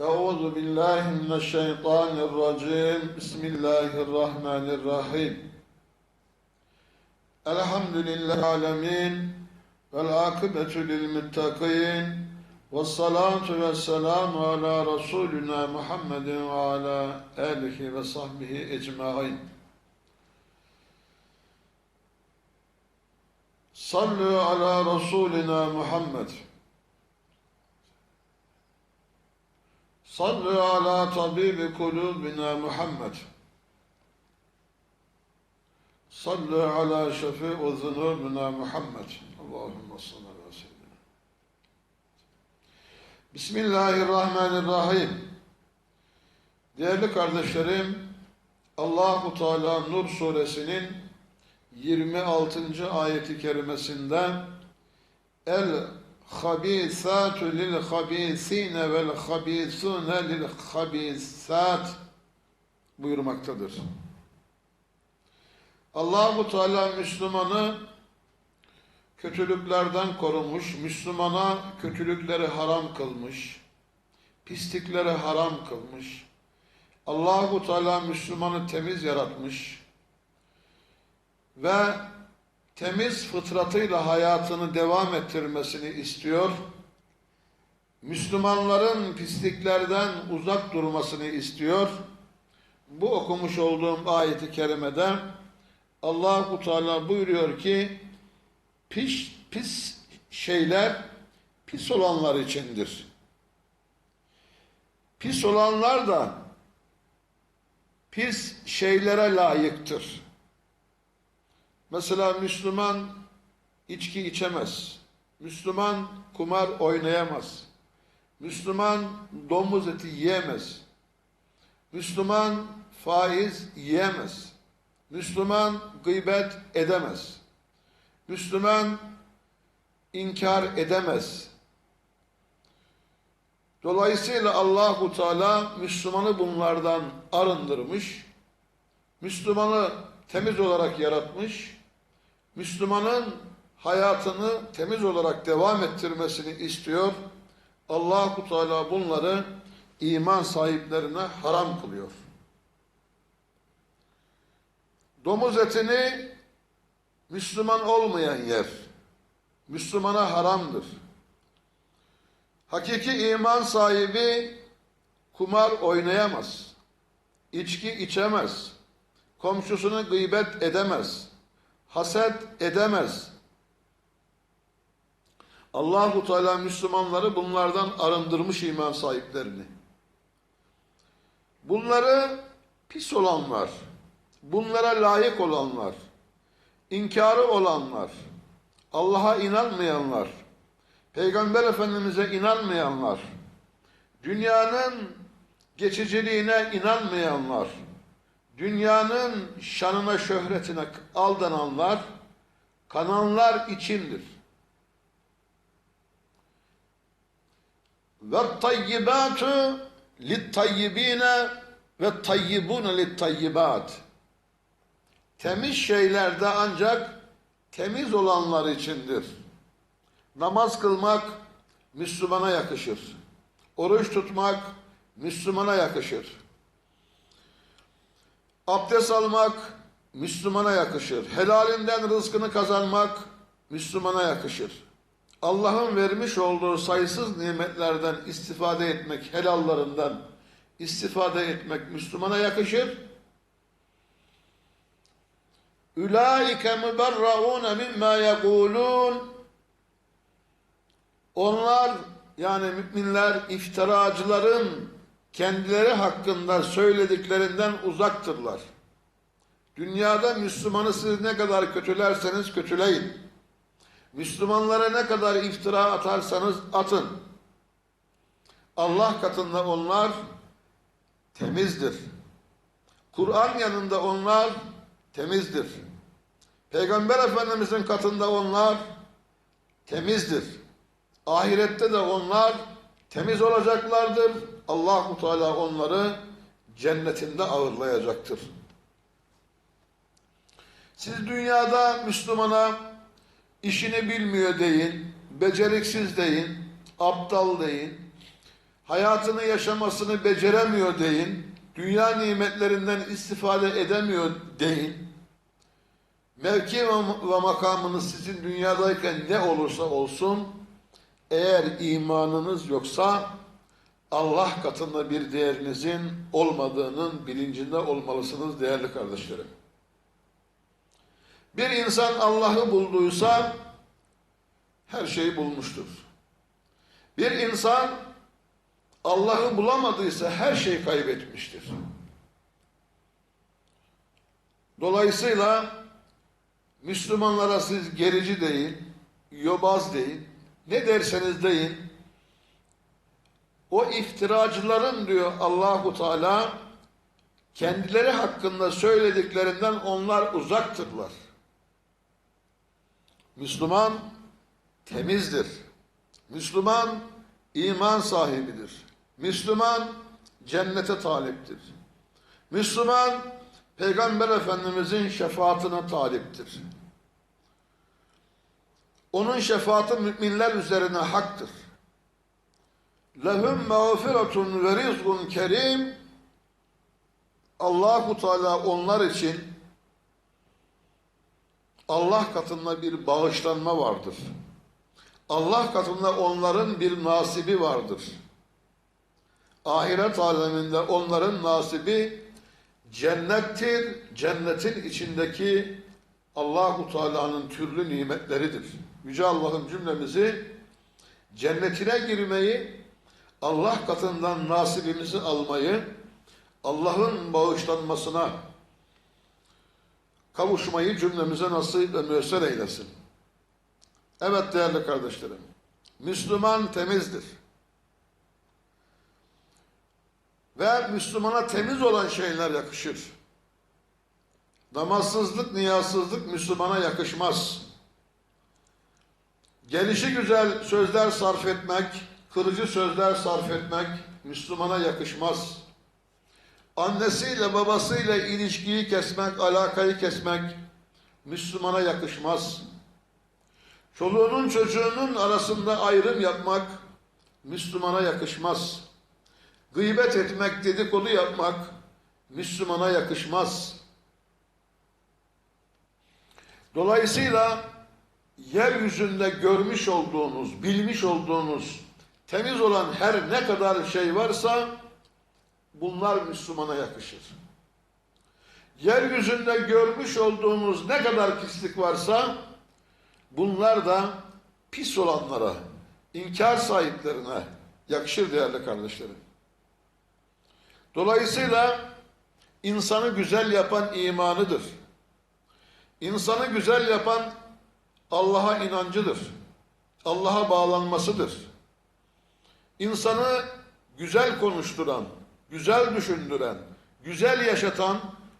أعوذ بالله من الشيطان الرجيم بسم الله الرحمن الرحيم الحمد لله العالمين والعاقبة للمتقين والصلاة والسلام على رسولنا محمد وعلى آله وصحبه أجمعين صلوا على رسولنا محمد صلوا على طبيب قلوبنا محمد صلوا على شفيع ذنوبنا محمد اللهم صل على سيدنا Bismillahirrahmanirrahim. Değerli kardeşlerim, Allahu Teala Nur suresinin 26. ayeti kerimesinde El habisatu lil habisine vel habisune lil habisat buyurmaktadır. Allahu Teala Müslümanı kötülüklerden korumuş, Müslümana kötülükleri haram kılmış, pislikleri haram kılmış. Allahu Teala Müslümanı temiz yaratmış ve temiz fıtratıyla hayatını devam ettirmesini istiyor. Müslümanların pisliklerden uzak durmasını istiyor. Bu okumuş olduğum ayeti kerimede Allahu Teala buyuruyor ki pis pis şeyler pis olanlar içindir. Pis olanlar da pis şeylere layıktır. Mesela Müslüman içki içemez. Müslüman kumar oynayamaz. Müslüman domuz eti yiyemez. Müslüman faiz yiyemez. Müslüman gıybet edemez. Müslüman inkar edemez. Dolayısıyla Allahu Teala Müslümanı bunlardan arındırmış. Müslümanı temiz olarak yaratmış. Müslümanın hayatını temiz olarak devam ettirmesini istiyor. Allahu Teala bunları iman sahiplerine haram kılıyor. Domuz etini Müslüman olmayan yer Müslümana haramdır. Hakiki iman sahibi kumar oynayamaz. içki içemez. Komşusunu gıybet edemez. Haset edemez. Allahu Teala Müslümanları bunlardan arındırmış iman sahiplerini. Bunları pis olanlar, bunlara layık olanlar, inkarı olanlar, Allah'a inanmayanlar, Peygamber Efendimiz'e inanmayanlar, dünyanın geçiciliğine inanmayanlar, dünyanın şanına şöhretine aldananlar, kananlar içindir. Ve tayyibatu littayyibine ve tayyibune littayyibat. Temiz şeyler de ancak temiz olanlar içindir. Namaz kılmak Müslümana yakışır. Oruç tutmak Müslümana yakışır. Abdest almak Müslümana yakışır. Helalinden rızkını kazanmak Müslümana yakışır. Allah'ın vermiş olduğu sayısız nimetlerden istifade etmek, helallarından istifade etmek Müslümana yakışır. Ulaike müberraun mimma yekulun Onlar yani müminler iftiracıların kendileri hakkında söylediklerinden uzaktırlar. Dünyada Müslümanı siz ne kadar kötülerseniz kötüleyin. Müslümanlara ne kadar iftira atarsanız atın. Allah katında onlar temizdir. Kur'an yanında onlar temizdir. Peygamber Efendimizin katında onlar temizdir. Ahirette de onlar temiz olacaklardır. Allahu Teala onları cennetinde ağırlayacaktır. Siz dünyada Müslümana işini bilmiyor deyin, beceriksiz deyin, aptal deyin, hayatını yaşamasını beceremiyor deyin, dünya nimetlerinden istifade edemiyor deyin, mevki ve makamınız sizin dünyadayken ne olursa olsun, eğer imanınız yoksa Allah katında bir değerinizin olmadığının bilincinde olmalısınız değerli kardeşlerim. Bir insan Allah'ı bulduysa her şeyi bulmuştur. Bir insan Allah'ı bulamadıysa her şeyi kaybetmiştir. Dolayısıyla Müslümanlara siz gerici değil, yobaz değil, ne derseniz deyin, o iftiracıların diyor Allahu Teala kendileri hakkında söylediklerinden onlar uzaktırlar. Müslüman temizdir. Müslüman iman sahibidir. Müslüman cennete taliptir. Müslüman Peygamber Efendimizin şefaatine taliptir. Onun şefaati müminler üzerine haktır. Lehum mağfiretun ve rizkun kerim Allahu Teala onlar için Allah katında bir bağışlanma vardır. Allah katında onların bir nasibi vardır. Ahiret aleminde onların nasibi cennettir. Cennetin içindeki Allahu Teala'nın türlü nimetleridir. Yüce Allah'ın cümlemizi cennetine girmeyi, Allah katından nasibimizi almayı, Allah'ın bağışlanmasına kavuşmayı cümlemize nasip ve müessir eylesin. Evet değerli kardeşlerim, Müslüman temizdir. Ve Müslümana temiz olan şeyler yakışır. Namazsızlık, niyazsızlık Müslümana yakışmaz. Gelişi güzel sözler sarf etmek, kırıcı sözler sarf etmek Müslümana yakışmaz. Annesiyle babasıyla ilişkiyi kesmek, alakayı kesmek Müslümana yakışmaz. Çoluğunun çocuğunun arasında ayrım yapmak Müslümana yakışmaz. Gıybet etmek, dedikodu yapmak Müslümana yakışmaz. Dolayısıyla yeryüzünde görmüş olduğunuz, bilmiş olduğunuz temiz olan her ne kadar şey varsa bunlar Müslümana yakışır. Yeryüzünde görmüş olduğunuz ne kadar pislik varsa bunlar da pis olanlara, inkar sahiplerine yakışır değerli kardeşlerim. Dolayısıyla insanı güzel yapan imanıdır. İnsanı güzel yapan Allah'a inancıdır. Allah'a bağlanmasıdır. İnsanı güzel konuşturan, güzel düşündüren, güzel yaşatan,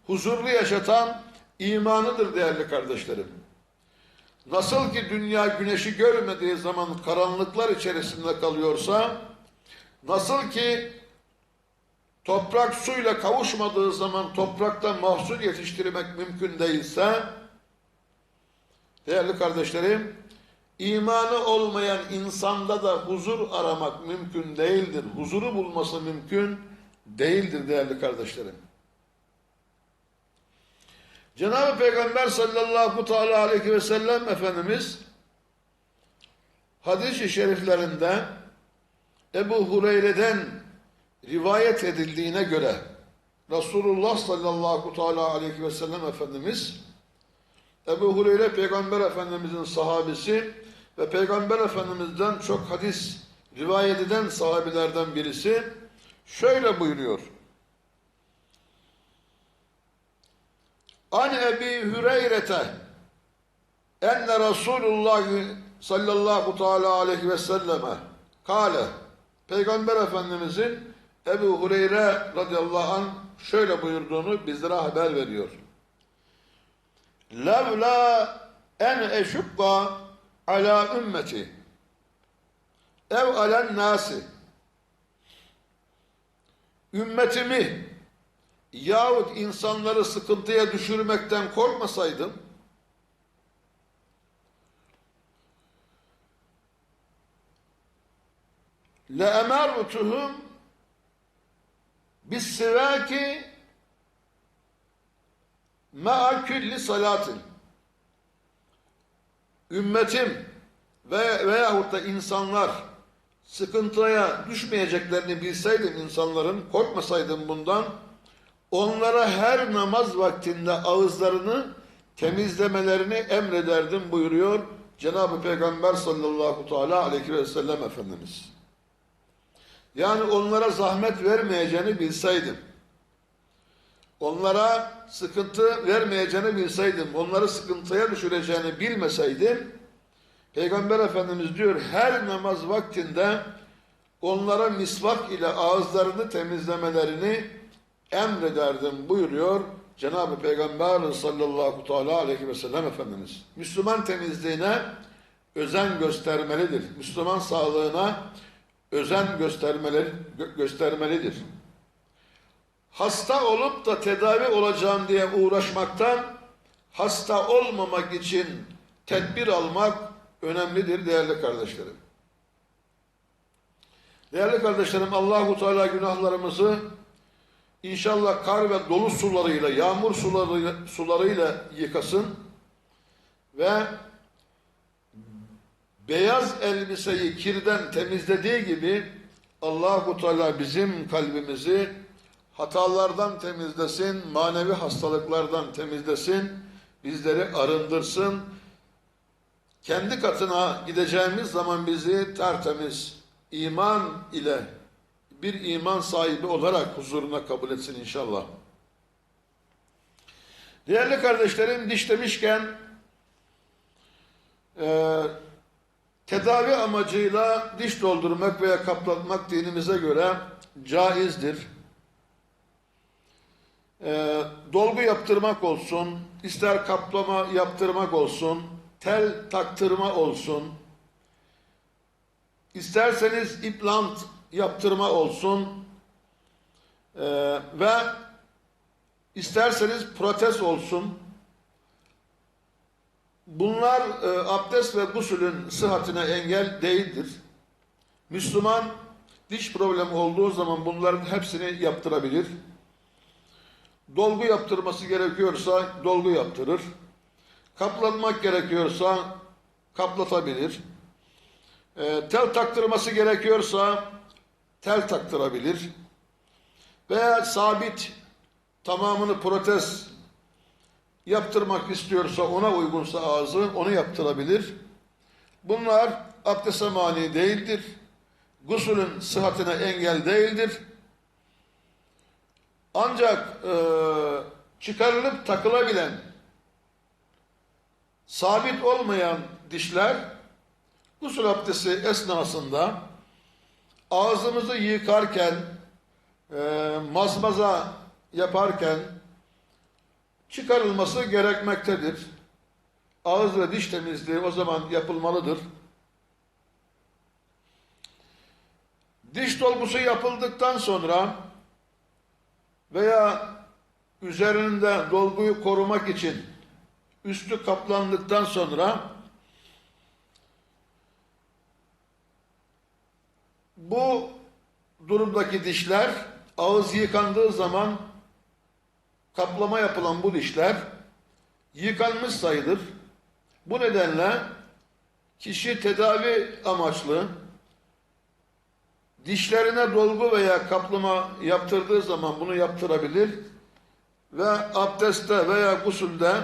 huzurlu yaşatan imanıdır değerli kardeşlerim. Nasıl ki dünya güneşi görmediği zaman karanlıklar içerisinde kalıyorsa, nasıl ki toprak suyla kavuşmadığı zaman toprakta mahsul yetiştirmek mümkün değilse, değerli kardeşlerim, imanı olmayan insanda da huzur aramak mümkün değildir. Huzuru bulması mümkün değildir değerli kardeşlerim. Cenab-ı Peygamber sallallahu aleyhi ve sellem Efendimiz hadis-i şeriflerinde Ebu Hureyre'den rivayet edildiğine göre Resulullah sallallahu aleyhi ve sellem Efendimiz Ebu Hureyre Peygamber Efendimizin sahabesi ve Peygamber Efendimiz'den çok hadis rivayet eden sahabilerden birisi şöyle buyuruyor. An Ebi Hüreyre'te enne Resulullah sallallahu teala aleyhi ve selleme kale Peygamber Efendimizin Ebu Hureyre radıyallahu anh şöyle buyurduğunu bizlere haber veriyor. Levla en eşukka ala ümmeti. Ev alen nasi ümmetimi yahut insanları sıkıntıya düşürmekten korkmasaydım le emertuhum bis sivaki ma'a külli salatin ümmetim ve veyahut da insanlar sıkıntıya düşmeyeceklerini bilseydim insanların korkmasaydım bundan onlara her namaz vaktinde ağızlarını temizlemelerini emrederdim buyuruyor Cenab-ı Peygamber sallallahu teala aleyhi ve sellem Efendimiz. Yani onlara zahmet vermeyeceğini bilseydim, onlara sıkıntı vermeyeceğini bilseydim, onları sıkıntıya düşüreceğini bilmeseydim, Peygamber Efendimiz diyor her namaz vaktinde onlara misvak ile ağızlarını temizlemelerini emrederdim buyuruyor Cenab-ı Peygamber sallallahu aleyhi ve sellem Efendimiz. Müslüman temizliğine özen göstermelidir. Müslüman sağlığına özen göstermeli, gö- göstermelidir. Hasta olup da tedavi olacağım diye uğraşmaktan hasta olmamak için tedbir almak önemlidir değerli kardeşlerim. Değerli kardeşlerim Allahu Teala günahlarımızı İnşallah kar ve dolu sularıyla, yağmur sularıyla, sularıyla yıkasın ve beyaz elbiseyi kirden temizlediği gibi Allahu Teala bizim kalbimizi hatalardan temizlesin, manevi hastalıklardan temizlesin, bizleri arındırsın. Kendi katına gideceğimiz zaman bizi tertemiz iman ile bir iman sahibi olarak huzuruna kabul etsin inşallah. Değerli kardeşlerim diş demişken e, tedavi amacıyla diş doldurmak veya kaplatmak dinimize göre caizdir. E, dolgu yaptırmak olsun, ister kaplama yaptırmak olsun, tel taktırma olsun, isterseniz implant yaptırma olsun e, ve isterseniz protez olsun. Bunlar e, abdest ve gusülün sıhhatine engel değildir. Müslüman diş problemi olduğu zaman bunların hepsini yaptırabilir. Dolgu yaptırması gerekiyorsa dolgu yaptırır. Kaplanmak gerekiyorsa kaplatabilir. E, tel taktırması gerekiyorsa tel taktırabilir. Veya sabit tamamını protez yaptırmak istiyorsa ona uygunsa ağzı onu yaptırabilir. Bunlar abdeste mani değildir. Gusülün sıhhatine engel değildir. Ancak e, çıkarılıp takılabilen sabit olmayan dişler gusül abdesti esnasında ağzımızı yıkarken, e, mazmaza yaparken çıkarılması gerekmektedir. Ağız ve diş temizliği o zaman yapılmalıdır. Diş dolgusu yapıldıktan sonra veya üzerinde dolguyu korumak için üstü kaplandıktan sonra bu durumdaki dişler ağız yıkandığı zaman kaplama yapılan bu dişler yıkanmış sayılır. Bu nedenle kişi tedavi amaçlı dişlerine dolgu veya kaplama yaptırdığı zaman bunu yaptırabilir ve abdestte veya gusülde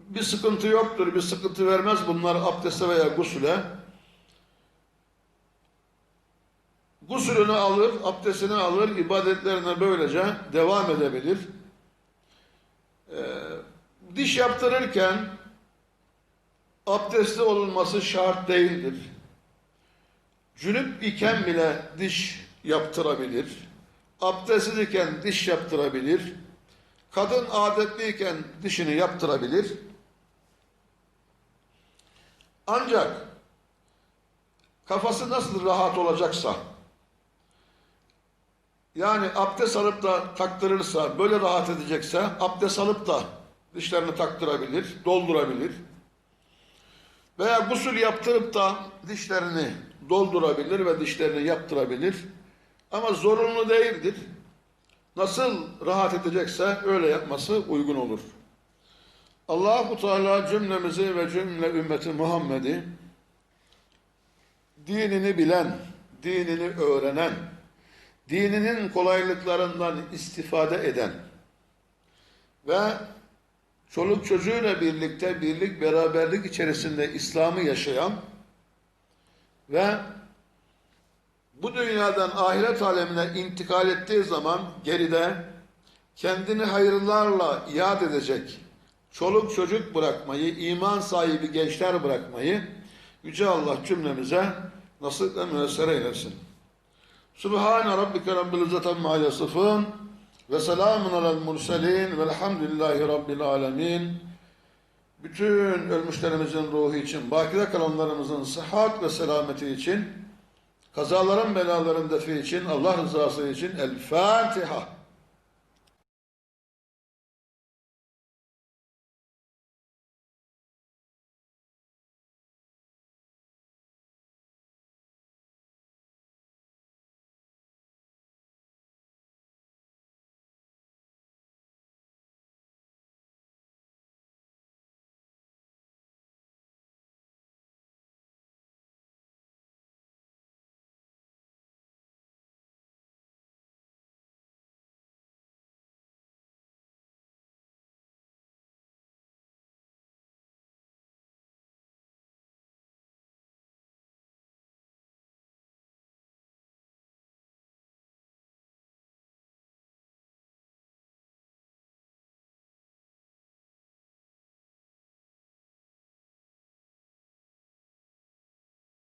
bir sıkıntı yoktur, bir sıkıntı vermez bunlar abdeste veya gusüle. Gusülünü alır, abdestini alır, ibadetlerine böylece devam edebilir. Ee, diş yaptırırken abdestli olunması şart değildir. Cünüp iken bile diş yaptırabilir. Abdestsiz iken diş yaptırabilir. Kadın adetliyken dişini yaptırabilir. Ancak kafası nasıl rahat olacaksa yani abdest alıp da taktırırsa, böyle rahat edecekse abdest alıp da dişlerini taktırabilir, doldurabilir. Veya gusül yaptırıp da dişlerini doldurabilir ve dişlerini yaptırabilir. Ama zorunlu değildir. Nasıl rahat edecekse öyle yapması uygun olur. Allah-u Teala cümlemizi ve cümle ümmeti Muhammed'i dinini bilen, dinini öğrenen, dininin kolaylıklarından istifade eden ve çoluk çocuğuyla birlikte birlik beraberlik içerisinde İslam'ı yaşayan ve bu dünyadan ahiret alemine intikal ettiği zaman geride kendini hayırlarla iade edecek çoluk çocuk bırakmayı, iman sahibi gençler bırakmayı Yüce Allah cümlemize nasip ve müessere eylesin. Subhane rabbike rabbil izzeti amma yasifun ve selamun alel murselin velhamdülillahi rabbil alemin. Bütün ölmüşlerimizin ruhu için, bakire kalanlarımızın sıhhat ve selameti için, kazaların belaların defi için, Allah rızası için El Fatiha.